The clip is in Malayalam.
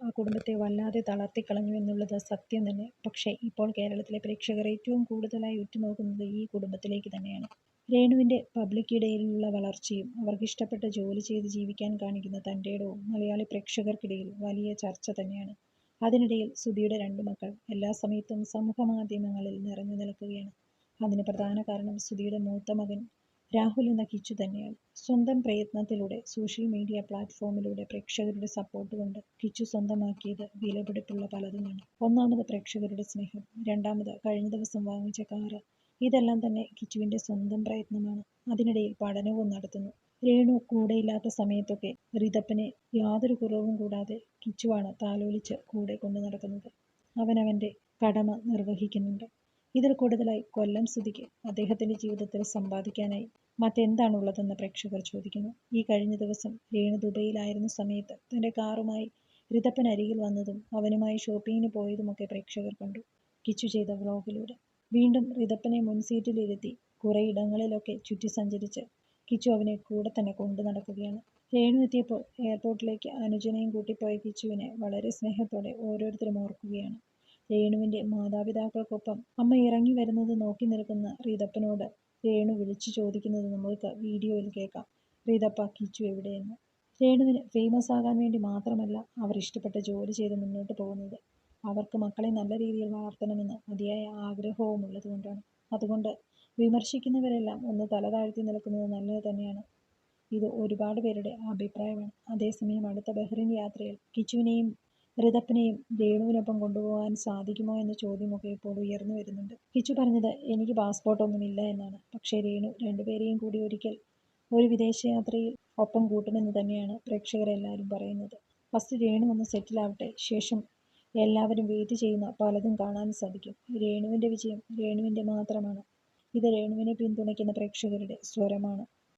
ആ കുടുംബത്തെ വല്ലാതെ തളർത്തിക്കളഞ്ഞു എന്നുള്ളത് സത്യം തന്നെ. പക്ഷേ ഇപ്പോൾ കേരളത്തിലെ പ്രേക്ഷകർ ഏറ്റവും കൂടുതലായി ഉറ്റുനോക്കുന്നത് ഈ കുടുംബത്തിലേക്ക് തന്നെയാണ്. രേണുവിന്റെ പബ്ലിക്കിടയിലുള്ള വളർച്ചയും അവർക്കിഷ്ടപ്പെട്ട ജോലി ചെയ്ത് ജീവിക്കാൻ കാണിക്കുന്ന തന്റെയിടവും മലയാളി പ്രേക്ഷകർക്കിടയിൽ വലിയ ചർച്ച തന്നെയാണ്. അതിനിടയിൽ സുധിയുടെ രണ്ട് മക്കൾ എല്ലാ സമയത്തും സമൂഹ മാധ്യമങ്ങളിൽ നിറഞ്ഞു നിൽക്കുകയാണ്. അതിന് പ്രധാന കാരണം സുധിയുടെ മൂത്ത മകൻ രാഹുൽ എന്ന കിച്ചു തന്നെയാണ്. സ്വന്തം പ്രയത്നത്തിലൂടെ സോഷ്യൽ മീഡിയ പ്ലാറ്റ്ഫോമിലൂടെ പ്രേക്ഷകരുടെ സപ്പോർട്ട് കൊണ്ട് കിച്ചു സ്വന്തമാക്കിയത് വിലപിടിപ്പുള്ള പലതുമാണ്. ഒന്നാമത് പ്രേക്ഷകരുടെ സ്നേഹം രണ്ടാമത് കഴിഞ്ഞ ദിവസം വാങ്ങിച്ച കാറ്. ഇതെല്ലാം തന്നെ കിച്ചുവിന്റെ സ്വന്തം പ്രയത്നമാണ്. അതിനിടയിൽ പഠനവും നടത്തുന്നു. രേണു കൂടെയില്ലാത്ത സമയത്തൊക്കെ റിതപ്പനെ യാതൊരു കുറവും കൂടാതെ കിച്ചുവാണ് താലോലിച്ച് കൂടെ കൊണ്ടു നടക്കുന്നത്. അവനവന്റെ കടമ നിർവഹിക്കുന്നുണ്ട്. ഇതിൽ കൂടുതലായി കൊല്ലം സ്ഥിതിക്ക് അദ്ദേഹത്തിന്റെ ജീവിതത്തിൽ സമ്പാദിക്കാനായി മറ്റെന്താണുള്ളതെന്ന് പ്രേക്ഷകർ ചോദിക്കുന്നു. ഈ കഴിഞ്ഞ ദിവസം രേണു ദുബൈയിലായിരുന്ന സമയത്ത് തന്റെ കാറുമായി ഋതപ്പൻ അരികിൽ വന്നതും അവനുമായി ഷോപ്പിങ്ങിന് പോയതുമൊക്കെ പ്രേക്ഷകർ കണ്ടു. കിച്ചു ചെയ്ത വ്ലോഗിലൂടെ. വീണ്ടും ഋതപ്പനെ മുൻസീറ്റിലിരുത്തി കുറേ ഇടങ്ങളിലൊക്കെ ചുറ്റി സഞ്ചരിച്ച് കിച്ചു അവനെ കൂടെ തന്നെ കൊണ്ടു നടക്കുകയാണ്. രേണു എത്തിയപ്പോൾ എയർപോർട്ടിലേക്ക് അനുജനെയും കൂട്ടിപ്പോയ കിച്ചുവിനെ വളരെ സ്നേഹത്തോടെ ഓരോരുത്തരും ഓർക്കുകയാണ്. രേണുവിന്റെ മാതാപിതാക്കൾക്കൊപ്പം അമ്മ ഇറങ്ങി വരുന്നത് നോക്കി നിൽക്കുന്ന റീതപ്പനോട് രേണു വിളിച്ചു ചോദിക്കുന്നത് നമ്മൾക്ക് വീഡിയോയിൽ കേൾക്കാം. റീതപ്പ കിച്ചു എവിടെയെന്ന്? രേണുവിന് ഫേമസ് ആകാൻ വേണ്ടി മാത്രമല്ല അവർ ഇഷ്ടപ്പെട്ട ജോലി ചെയ്ത് മുന്നോട്ട് പോകുന്നത്. അവർക്ക് മക്കളെ നല്ല രീതിയിൽ വളർത്തണമെന്ന് അതിയായ ആഗ്രഹവും ഉള്ളതുകൊണ്ടാണ് അതുകൊണ്ട് വിമർശിക്കുന്നവരെല്ലാം ഒന്ന് തല താഴ്ത്തി നിൽക്കുന്നത് നല്ലത് തന്നെയാണ്. ഇത് ഒരുപാട് പേരുടെ അഭിപ്രായമാണ്. അതേസമയം അടുത്ത ബഹ്റിൻ യാത്രയിൽ കിച്ചുവിനെയും ഋതപ്പനെയും രേണുവിനൊപ്പം കൊണ്ടുപോകാൻ സാധിക്കുമോ എന്ന ചോദ്യമൊക്കെ ഇപ്പോൾ ഉയർന്നു വരുന്നുണ്ട്. കിച്ചു പറഞ്ഞത് എനിക്ക് പാസ്പോർട്ടൊന്നുമില്ല എന്നാണ്. പക്ഷേ രേണു രണ്ടുപേരെയും കൂടി ഒരിക്കൽ ഒരു വിദേശയാത്രയിൽ ഒപ്പം കൂട്ടുമെന്ന് തന്നെയാണ് പ്രേക്ഷകരെല്ലാവരും പറയുന്നത്. ഫസ്റ്റ് രേണു ഒന്ന് സെറ്റിലാവട്ടെ ശേഷം എല്ലാവരും വെയിറ്റ് ചെയ്യുന്ന പലതും കാണാൻ സാധിക്കും. രേണുവിന്റെ വിജയം രേണുവിന്റെ മാത്രമാണ്. ഇത് രേണുവിനെ പിന്തുണയ്ക്കുന്ന പ്രേക്ഷകരുടെ സ്വരമാണ്.